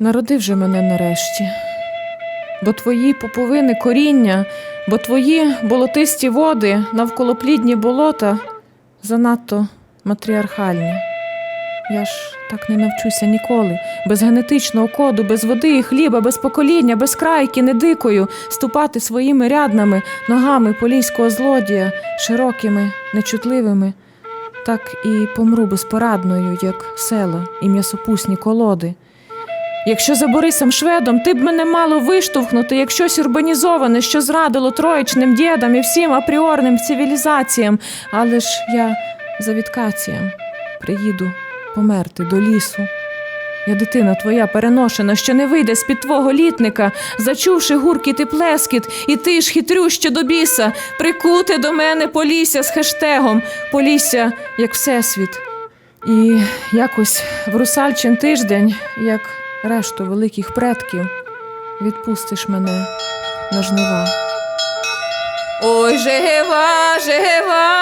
Народи вже мене нарешті, бо твої поповини коріння, бо твої болотисті води, навколоплідні болота занадто матріархальні. Я ж так не навчуся ніколи, без генетичного коду, без води і хліба, без покоління, без крайки, не дикою, ступати своїми ряднами, ногами поліського злодія, широкими, нечутливими. Так і помру безпорадною, як села і м'ясопусні колоди. Якщо за Борисом Шведом ти б мене мало виштовхнути, як щось урбанізоване, що зрадило троєчним дідам і всім апріорним цивілізаціям, але ж я за відкацієм приїду померти до лісу. Я дитина твоя переношена, що не вийде з-під твого літника, зачувши гуркіт і плескіт, і ти ж хитрюща до біса, прикуте до мене полісся з хештегом Полісся як Всесвіт. І якось в русальчин тиждень, як решту великих предків, відпустиш мене на жнива. Ой, жива, жева,